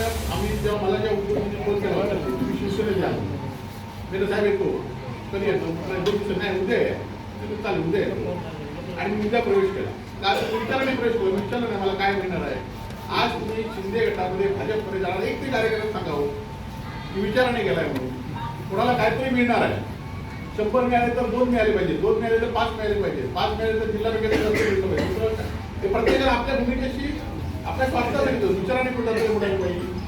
दरम्यान आम्ही जेव्हा मला जेव्हा उपमुख्यमंत्री फोन केला होता तुम्ही शिवसेनेत या. मी साहेब येतो. कधी येतो? नाही उद्या आहे चालेल उद्या येतो आणि मी उद्या प्रवेश केला. आज विचाराने प्रवेश केला विचारलं नाही मला काय मिळणार आहे. आज तुम्ही शिंदे गटामध्ये भाजपमध्ये जाणार. एक ते कार्यक्रम सांगावं हो. नाही विचाराने गेलाय म्हणून. कोणाला काहीतरी मिळणार आहे. शंभर मिळाले तर दोन मिळाले पाहिजे. दोन मिळाले तर पाच मिळाले पाहिजे. पाच मिळाले तर जिल्हा बँकेत मिळलं पाहिजे. ते प्रत्येकाला आपल्या भूमिकेशी आपल्या स्वार्थाला येतो विचाराने कुठं तरी म्हणायला पाहिजे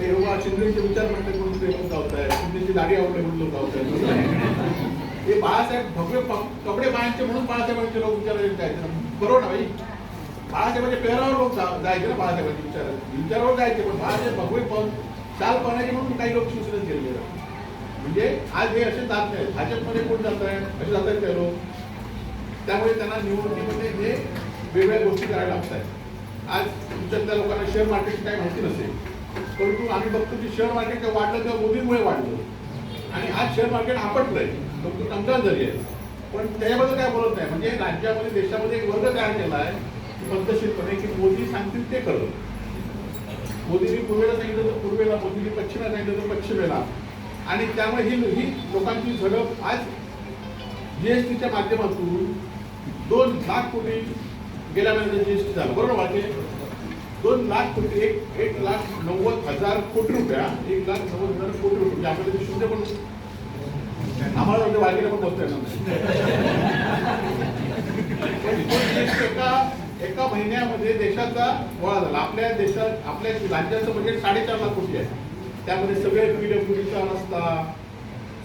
ते बाबा शिंदेचे विचार म्हणते म्हणून फेमस लोक गावत आहे शिंदेची दाढी आवडते म्हणून लोक गावत आहेत हे बाळासाहेब भगवे कपडे बाळांचे म्हणून बाळासाहेबांचे लोक विचारायचे जायचे बरोबर ना भाई बाळासाहेबांच्या पेरावर लोक जायचे ना बाळासाहेबांचे विचार विचारावर जायचे पण बाळासाहेब भगवे पण चाल पाण्याचे म्हणून काही लोक शिवसेनेत गेले म्हणजे आज हे असे जात नाही भाजपमध्ये कोण जात आहे? असे जात आहेत ते लोक. त्यामुळे त्यांना निवडणुकीमध्ये हे वेगवेगळ्या गोष्टी करायला लागत आहेत आज तुमच्यातल्या लोकांना शेअर मार्केटची काही माहिती नसेल. परंतु आम्ही बघतो की शेअर मार्केट जेव्हा वाढलं तेव्हा मोदीमुळे वाढलं. आणि आज शेअर मार्केट आपटलंय. फक्त कंगाल जरी आहे. पण त्याच्याबद्दल काय बोलत नाही. म्हणजे राज्यामध्ये देशामध्ये एक वर्ग तयार केला आहे पद्धतशीरपणे की मोदी सांगतील ते करत मोदींनी पूर्वेला सांगितलं तर पूर्वेला मोदींनी पश्चिमेला सांगितलं तर पश्चिमेला. आणि त्यामुळे ही ही लोकांची झडप आज जीएसटीच्या माध्यमातून दोन लाख कोटी गेल्या महिन्यात जीएसटी झालं. बरोबर माझे दोन लाख कोटी एक एक लाख नव्वद हजार कोटी रुपया एक लाख नव्वद हजार कोटी रुपये. म्हणजे आपल्याला ते शून्य पण आम्हाला म्हणजे वाढीला पण बसता येणार एका एका महिन्यामध्ये देशाचा गोळा झाला. आपल्या देशात आपल्या राज्याचं बजेट साडेचार लाख कोटी आहे. त्यामध्ये सगळे पीडब्ल्यूडीचा रस्ता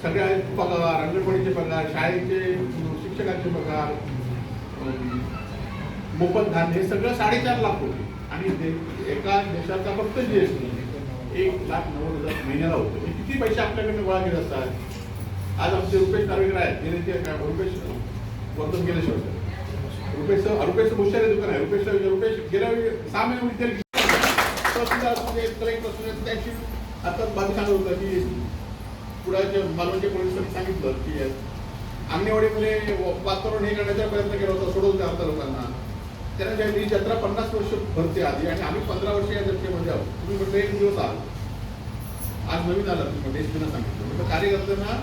सगळ्या पगार अंगणवाडीचे पगार शाळेचे शिक्षकांचे पगार मोफत धान्य हे सगळं साडेचार लाख कोटी. आणि दे- एका देशाचा फक्त जीएसटी एक लाख नव्वद हजार महिन्याला होतो. हे किती पैसे आपल्याकडे गोळा केले असतात? आज आमचे रुपेश नार्वेकर आहेत. गेले ते काय रुपेश वर्तन केले शेवट रुपेश रुपेश भुशारे दुकान आहे. रुपेश रुपेश गेल्या वेळी सहा महिने विद्यार्थी त्याची आता बाबी सांगत होतं की पुढाच्या मालवणच्या पोलिसांनी सांगितलं की अंगणवाडीमध्ये वातावरण हे करण्याचा प्रयत्न केला होता सोडवून द्या लोकांना. त्यांना ज्या ही जत्रा पन्नास वर्ष भरते आधी आणि आम्ही पंधरा वर्ष या जत्रेमध्ये आहोत. तुम्ही म्हटलं एक दिवस आहात. आज नवीन आला तुम्ही म्हणजे एसपीनं सांगितलं म्हटलं कार्यकर्त्यांना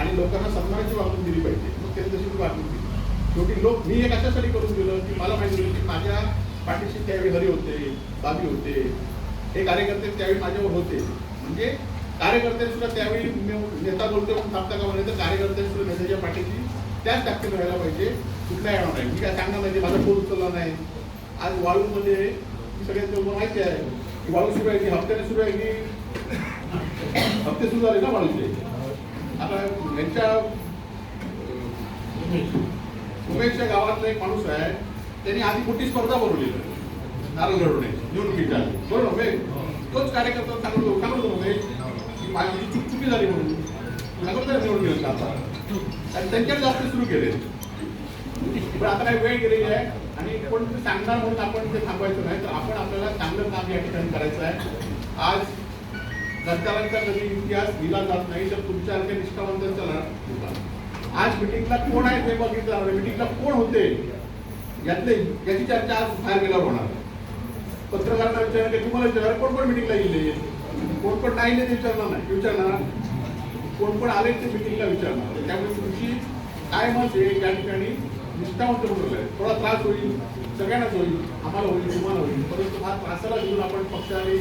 आणि लोकांना सन्मानाची वागणूक दिली पाहिजे. मग त्यांनी तशी मी वागणूक दिली शेवटी लोक मी हे कशासाठी करून दिलं की मला माहिती होईल की माझ्या पाठीशी त्यावेळी हरी होते बाबी होते. हे कार्यकर्ते त्यावेळी माझ्यावर होते. म्हणजे कार्यकर्त्यांनी सुद्धा त्यावेळी नेता बोलतो म्हणून थांबता का म्हणे तर कार्यकर्त्यांनी सुद्धा नेत्याच्या पाठीशी त्याच ताकदीने व्हायला पाहिजे. कुठला येणार नाही. मी काय सांगणार नाही की माझा फोन उचलला नाही. आज वाळूमध्ये म्हणजे सगळ्यात लोक माहिती आहे. की वाळू सुरू आहे की हप्त्याने सुरू आहे की हप्ते सुरू झाले ना वाळूचे आता यांच्या उमेशच्या गावातला एक माणूस आहे. त्यांनी आधी मोठी स्पर्धा भरवली नारळ लढवणे निवडणुकीच्या बरोबर उमेश? तोच कार्यकर्ता सांगतो सांगतो उमेश. की माझी चुकचुकी झाली म्हणून. सांगतो नाही निवडून आता आणि त्यांच्याकडे जास्त सुरू केले. पण आता काही वेळ गेलेली आहे आणि कोण सांगणार म्हणून आपण ते थांबवायचं नाही तर आपण आपल्याला चांगलं काम या ठिकाणी करायचं आहे. आज सरकारांचा कधी इतिहास दिला जात नाही तर तुमच्यासारख्या निष्ठावंतांचा लढा आज मिटिंगला कोण आहे ते बघितलं मिटिंगला कोण होते यातले याची चर्चा आज बाहेर गेल्यावर होणार पत्रकारांना विचारलं की तुम्हाला विचारणार कोण कोण मिटिंगला गेले कोण कोण नाही ते विचारणार नाही. विचारणार कोण कोण आले ते मिटिंगला विचारणार. त्यामुळे तुमची काय मत आहे? त्या ठिकाणी निष्ठावंत म्हणून आहे थोडा त्रास होईल सगळ्यांनाच होईल आम्हाला होईल तुम्हाला होईल. परंतु हा त्रासाला घेऊन आपण पक्षाने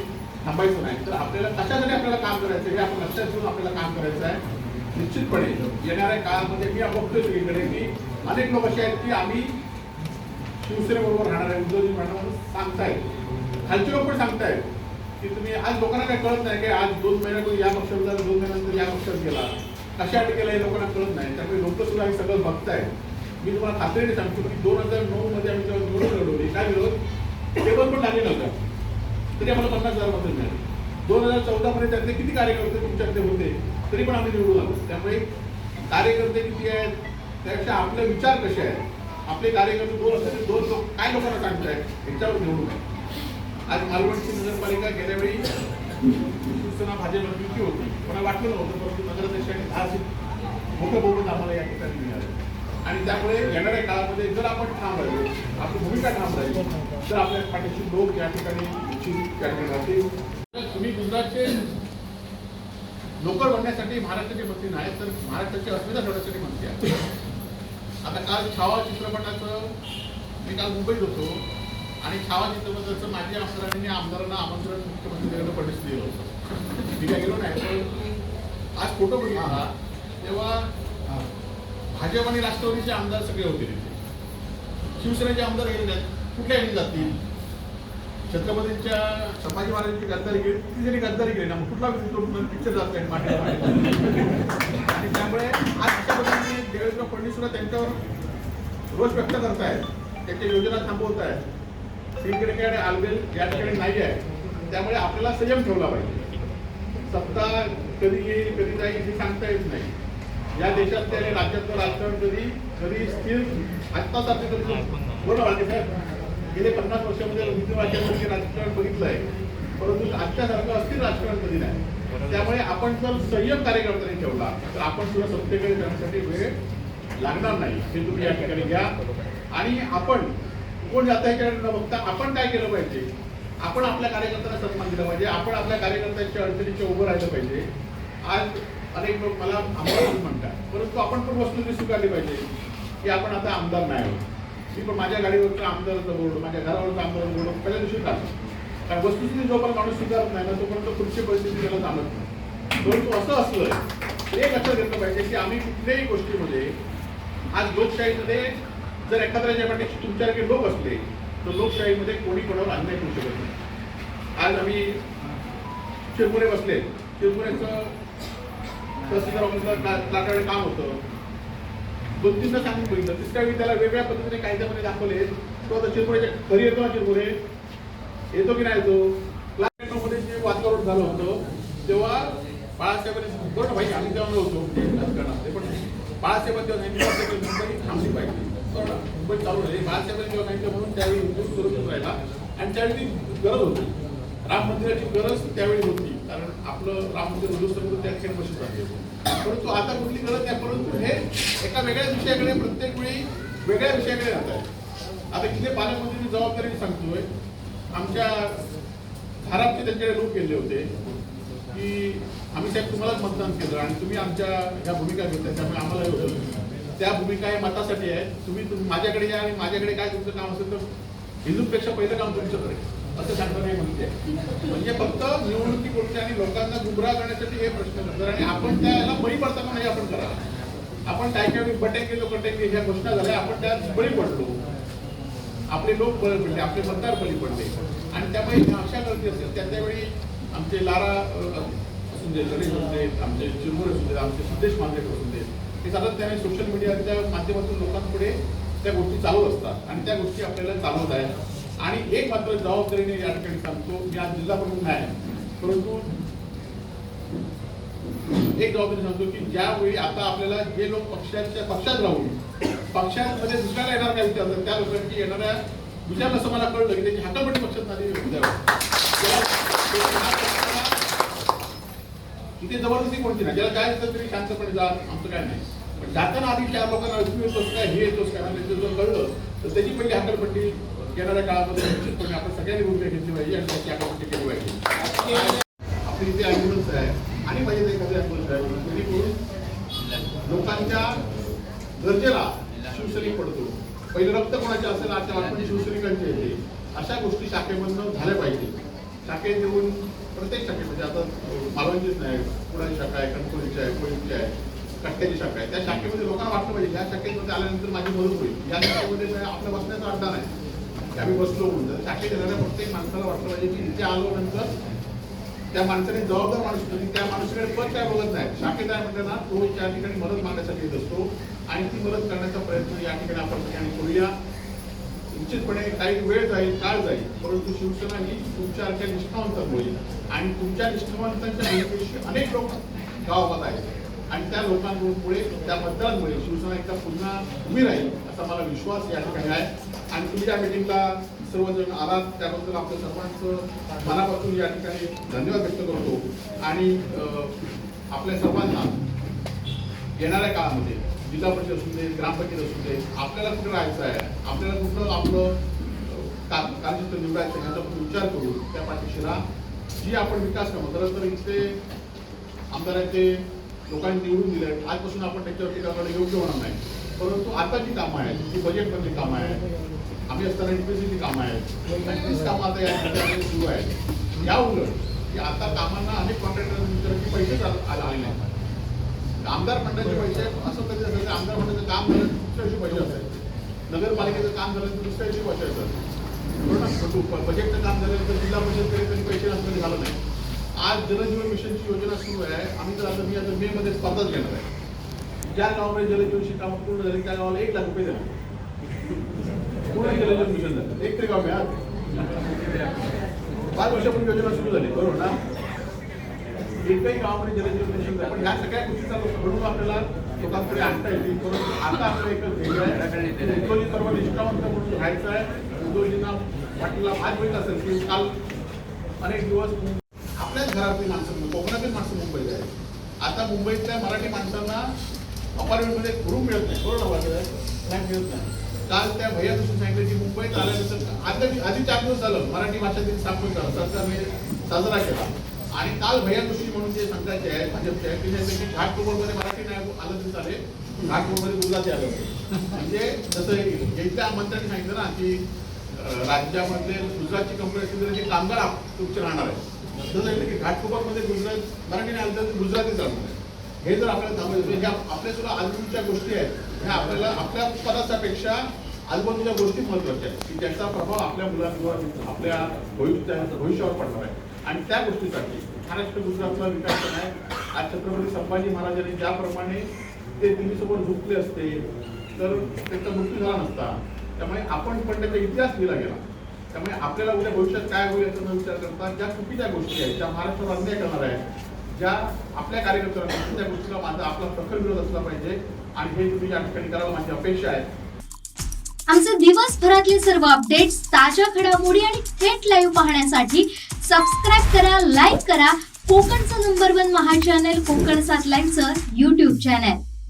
थांबायचं नाही. तर आपल्याला कशासाठी आपल्याला काम करायचं हे आपण लक्षात घेऊन आपल्याला काम करायचं आहे. निश्चितपणे येणाऱ्या काळामध्ये मी बघतोय सगळीकडे की अनेक लोक असे आहेत की आम्ही शिवसेनेबरोबर राहणार आहे उद्धवजी मॅडम सांगतायत. खालचे लोक पण सांगतायत. की तुम्ही आज लोकांना काय कळत नाही की आज दोन महिन्यातून या पक्षात गेला दोन महिन्यानंतर या पक्षात गेला. कशासाठी अटकेला हे लोकांना कळत नाही. त्यामुळे लोक सुद्धा हे सगळं बघतायत. मी तुम्हाला खात्रीने सांगतो की दोन हजार नऊ मध्ये आम्ही जेव्हा निवडून लढवली. काय विरोध? टेबल पण लागले नव्हतं. तरी आम्हाला पन्नास हजार मतं मिळाली. दोन हजार चौदा मध्ये त्यातले किती कार्यकर्ते तुमच्याकडे होते तरी पण आम्ही निवडून आलो. त्यामुळे कार्यकर्ते किती आहेत त्यापेक्षा आपले विचार कसे आहेत? आपले कार्यकर्ते दोन असतात दोन लोक काय लोकांना सांगतायत याच्यावर निवडून आहे आज मालवणची नगरपालिका गेल्या वेळी शिवसेना भाजप युती होती. मला वाटलं नव्हतं परंतु नगराध्यक्षांनी दहा सीट मोठं बहुमत आम्हाला या ठिकाणी मिळालं. आणि त्यामुळे येणाऱ्या काळामध्ये जर आपण ठाम राहिलो आपली भूमिका ठाम राहिली तर आपल्या पाठीशी लोक या ठिकाणी या ठिकाणी राहतील तुम्ही गुजरातचे नोकर बनण्यासाठी महाराष्ट्राचे मंत्री नाही तर महाराष्ट्राची अस्मिता ठेवण्यासाठी मंत्री आहे आता काल छावा चित्रपटाचं मी काल मुंबईत होतो. आणि खावा चित्रपटाचं माझ्या आमदारांनी आमदारांना आमंत्रण मुख्यमंत्री देवेंद्र फडणवीस दिलं होतं मी काय गेलो नाही. पण आज फोटो बघितला तेव्हा भाजप आणि राष्ट्रवादीचे आमदार सगळे होते. तिथे शिवसेनेचे आमदार गेले नाहीत. कुठल्या येऊन जातील? छत्रपतींच्या संभाजी महाराजांची गद्दारी केली. ती जरी गद्दारी केली ना. मग कुठला पिक्चर जात नाही मागे आणि त्यामुळे आज अशा पद्धतीने देवेंद्र फडणवीस सुद्धा त्यांच्यावर रोष व्यक्त करतायत. त्यांच्या योजना थांबवत आहेत सिंदखेड आलबेल या ठिकाणी नाही आहे त्यामुळे आपल्याला संयम ठेवला पाहिजे. सत्ता कधी येईल कधी जाईल हे सांगता येत नाही. या देशात त्याने राज्यातलं राजकारण कधी कधी स्थिर आत्ताच सारखं कधी बरोबर आहे साहेब गेले पन्नास वर्षामध्ये विविध राजकारण बघितलं आहे परंतु आजच्यासारखं अस्थिर राजकारण कधी नाही. त्यामुळे आपण जर संयम कार्यकर्त्यांनी ठेवला तर आपण सुद्धा सत्तेकडे जाण्यासाठी वेळ लागणार नाही. हे तुम्ही या ठिकाणी घ्या. आणि आपण कोण जाता ह्याच्याकडे न बघता आपण काय केलं पाहिजे? आपण आपल्या कार्यकर्त्यांना सन्मान दिला पाहिजे. आपण आपल्या कार्यकर्त्यांच्या अडचणीच्या उभं राहिलं पाहिजे. आज अनेक लोक मला आमदार म्हणतात परंतु आपण पण वस्तू स्वीकारली पाहिजे की आपण आता आमदार नाही आहोत. मी पण माझ्या गाडीवरचं आमदारचं बोर्ड माझ्या घरावरचं आमदार बोर्ड पहिल्या दिवशी टाकतो कारण वस्तुस्थिती जोपर्यंत माणूस स्वीकारत नाही ना तोपर्यंत पुढची परिस्थिती त्याला चालत नाही. परंतु असं असलं हे लक्षात घेतलं पाहिजे की आम्ही कुठल्याही गोष्टीमध्ये आज लोकशाहीमध्ये जर एखाद्या पाठीशी तुमच्यासारखे लोक असले तर लोकशाहीमध्ये कोणी कोणावर अन्याय करू शकत नाही. आज आम्ही चिरमुरे बसले. चिरमुऱ्याचं तहसीलदार ऑफिसला लाकडे काम होतं. दोन तीनदा सांगून बघितलं. तिसऱ्या वेळी त्याला वेगळ्या पद्धतीने कायद्यामध्ये दाखवले. तो आता चिरमुऱ्याच्या घरी येतो ना चिरपुरे येतो की नाही येतो? क्लासमध्ये जे वातावरण झालं होतं तेव्हा बाळासाहेबांनी बरोबर भाई आम्ही तेव्हा होतो राजकारणात ते पण बाळासाहेबांनी तेव्हा सांगितलं होतं की मुंबई थांबली पाहिजे बरोबर ना? मुंबई चालू झाली बाळासाहेबांनी तेव्हा सांगितलं म्हणून त्यावेळी उद्योग सुरक्षित राहिला आणि त्यावेळी ती गरज होती. राम मंदिराची गरज त्यावेळी होती. कारण आपलं राम मंदिर उद्ध्वस्त करून त्या ठिकाणी बसत आहे परंतु आता कुठली गरज नाही. परंतु हे एका वेगळ्या विषयाकडे प्रत्येक वेळी वेगळ्या विषयाकडे जात आहे आता इथे पालकमंत्री जबाबदारी सांगतोय. आमच्या धारापचे त्यांच्याकडे लोक गेले होते की आम्ही साहेब तुम्हालाच मतदान केलं आणि तुम्ही आमच्या ह्या भूमिका घेतल्या. त्यामुळे आम्हाला एवढं त्या भूमिका या मतासाठी आहे. तुम्ही तुम- माझ्याकडे या आणि माझ्याकडे काय तुमचं काम असेल तर हिंदूंपेक्षा पहिलं काम तुमच्याकडे. असं सांगताना म्हणते. म्हणजे फक्त निवडणुकी बोलते आणि लोकांना गुमराह करण्यासाठी हे प्रश्न करतात. आणि आपण त्याला बळी पडताना नाही आपण करा आपण काय काय बटेंगे केलो ह्या घोषणा झाल्या आपण त्यात बळी पडलो. आपले लोक बळी पडले आपले मतदार बळी पडले. आणि त्यामुळे अशा गर्दी असेल त्या त्यावेळी आमचे लारा असू दे गणेश असू देत आमचे चिरमुरे असू देत आमचे संदेश मांजरेकर असू देत हे सातत्याने सोशल मीडियाच्या माध्यमातून लोकांपुढे त्या गोष्टी चालू असतात आणि त्या गोष्टी आपल्याला चालवत आहेत आणि एक मात्र जबाबदारीने या ठिकाणी सांगतो मी आज जिल्हा प्रमुख नाही परंतु एक जबाबदारी सांगतो की ज्यावेळी आता आपल्याला जे लोक पक्षाच्या पक्षात राहून पक्षांमध्ये दुसऱ्याला येणार काय विचारतात त्या लोकांची येणाऱ्या विचारलं असं मला कळलं की त्याची हातापट्टी पक्षात नाही इथे जबरदस्ती कोणती नाही ज्याला काय असतं तरी शांतपणे जा आमचं काय नाही. जाताना आधी चार लोकांना ऐकू येतोच काय हे येतोच काय म्हणजे जर कळलं. तर त्याची पहिली हातापट्टी येणाऱ्या काळामध्ये निश्चितपणे आपण सगळ्यांनी भूमिका घेतली पाहिजे आणि त्याची हातापट्टी केली पाहिजे. आपली इथे ॲम्ब्युलन्स आहे आणि पाहिजे एखादी ॲम्ब्युलन्स आहे. जेणेकरून लोकांच्या गरजेला शिवसैनिक पडतो. पहिले रक्त कोणाचे असेल आता आपण शिवसैनिकांचे येते अशा गोष्टी शाखेमधनं झाल्या पाहिजे. शाखेत येऊन प्रत्येक शाखेमध्ये आता मालवणचीच नाही. पुण्याची शाखा आहे कणकोलीची आहे कोळीची आहे. कट्ट्याची शाखा आहे. त्या शाखेमध्ये लोकांना वाटलं पाहिजे. या शाखेमध्ये आल्यानंतर माझी मदत होईल. या शाखेमध्ये आपल्या बसण्याचा अड्डा नाही. आम्ही बसलो म्हणून. शाखेत येणाऱ्या प्रत्येक माणसाला वाटलं पाहिजे की इथे आलो नंतर त्या माणसाने जबाबदार माणूस होतो. की त्या माणसाकडे पण काय बघत नाही. शाखेत आहे म्हणताना ना तो त्या ठिकाणी मदत मागण्यासाठी येत असतो. आणि ती मदत करण्याचा प्रयत्न या ठिकाणी आपण ठिकाणी करूया. निश्चितपणे काही वेळ जाईल काळ जाईल. परंतु शिवसेना ही तुमच्यासारख्या निष्ठावंतांमुळे. आणि तुमच्या निष्ठावंतांच्या भूमिकेशी अनेक लोक गावात आहेत. आणि त्या लोकांमुळे त्या मतदारांमुळे शिवसेना एकदा पुन्हा उभी राहील असा मला विश्वास या ठिकाणी आहे. आणि तुम्ही त्या मिटिंगला सर्वजण आलात त्याबद्दल आपल्या सर्वांचं मनापासून या ठिकाणी धन्यवाद व्यक्त करतो. आणि आपल्या सर्वांना येणाऱ्या काळामध्ये जिल्हा परिषद असू दे ग्रामपंचायत असू दे आपल्याला कुठं राहायचं आहे? आपल्याला कुठं आपलं अं, का- निवडायचं आहे आपण विचार करू त्या पाठीशी जी आपण विकास कामं तर इथले आमदाराचे लोकांनी निवडून दिले आजपासून आपण त्याच्यावरती टीका करणं योग्य होणार नाही. परंतु आता जी कामं आहेत ती बजेटमधली कामं आहेत आम्ही असताना डीपीसीची कामं आहेत आणि कामं आता या ठिकाणी सुरू आहेत. या उलट की आता कामांना अनेक कॉन्ट्रॅक्टरांचे पैसेच आले नाहीत. आमदार मंडळाचे पैसे असं कधी असेल आमदार मंडळाचं काम झालं तर दुसऱ्या दिवशी पैसे असायचे. नगरपालिकेचं काम झालं तर दुसऱ्या दिवशी पैसे असतात बजेटचं काम झाल्यानंतर जिल्हा परिषद तरी कधी पैसे नसतं झालं नाही. आज जलजीवन मिशनची योजना सुरू आहे. आम्ही तर आता मी आता मे मध्ये स्पर्धाच घेणार आहे. ज्या गावामध्ये जलजीवनची कामं पूर्ण झाली त्या गावाला एक लाख रुपये देणार. पूर्ण जलजीवन मिशन झालं. एक तरी गाव मिळाल. पाच वर्षापूर्वी योजना सुरू झाली. बरोबर ना? एकही गावामध्ये जलजीवन मिशन झालं पण ह्या सगळ्या गोष्टीचा म्हणून आपल्याला लोकांकडे आणता येतील. परंतु आता आपलं एक ध्येय आहे. उद्योजी सर्व निष्ठावंत म्हणून राहायचं आहे. उद्योजींना वाटलेला भाग मिळत असेल की काल अनेक दिवस आपल्याच माणसं कोकणातील माणसं मुंबईत आहेत. आता मुंबईतल्या मराठी माणसांना अपार्टमेंटमध्ये रूम मिळत नाही. बरोबर फ्लॅट मिळत नाही. काल त्या भैया दुसरं सांगितलं की मुंबईत आल्यानंतर आधी आधी चार दिवस झालं मराठी भाषा दिन स्थापन करा सरकारने साजरा केला. आणि काल भैया जोशी म्हणून जे सांगायचे आहे भाजपचे आहेत ते घाटमध्ये मराठी नाही आलं तरी चालेल घाटकोपरमध्ये गुजराती आलं म्हणजे जसं इथल्या मंत्र्यांनी सांगितलं ना की राज्यामधले गुजरातची कंपनी असतील तरी ते कामगार उच्च तुमचे राहणार आहे तसं सांगितलं की घाटकोपरमध्ये गुजरात मराठीने आलं तर गुजराती चालू आहे. हे जर आपल्याला थांबायचं ह्या आपल्या सुद्धा आजूबाजूच्या गोष्टी आहेत. ह्या आपल्याला आपल्या उत्पादनापेक्षा आजूबाजूच्या गोष्टी महत्त्वाच्या आहेत. की ज्याचा प्रभाव आपल्या मुलांवर आपल्या भविष्या भविष्यावर पडणार आहे. आणि त्या गोष्टीसाठी महाराष्ट्र गुजरातचा विकास आहे. आज छत्रपती संभाजी महाराजांनी ज्याप्रमाणे ते दिल्लीसोबत झुकले असते तर त्यांचा मृत्यू झाला नसता. त्यामुळे आपण पण त्याचा इतिहास लिहिला गेला. त्यामुळे आपल्याला उद्या भविष्यात काय होईल याचा विचार करता ज्या चुकीच्या गोष्टी आहेत ज्या महाराष्ट्रावर अन्याय करणार आहेत ज्या आपल्या कार्यकर्त्यांना त्या गोष्टीला माझा आपला प्रखर विरोध असला पाहिजे आणि हे तुम्ही या ठिकाणी करावं माझी अपेक्षा आहे. आमचे दिवसभरातले सर्व अपडेट्स ताज्या घडामोडी आणि थेट लाईव्ह पाहण्यासाठी सबस्क्राईब करा लाईक करा. कोकणचं number one Maha channel Konkan सात लाईव्हचं युट्यूब चॅनल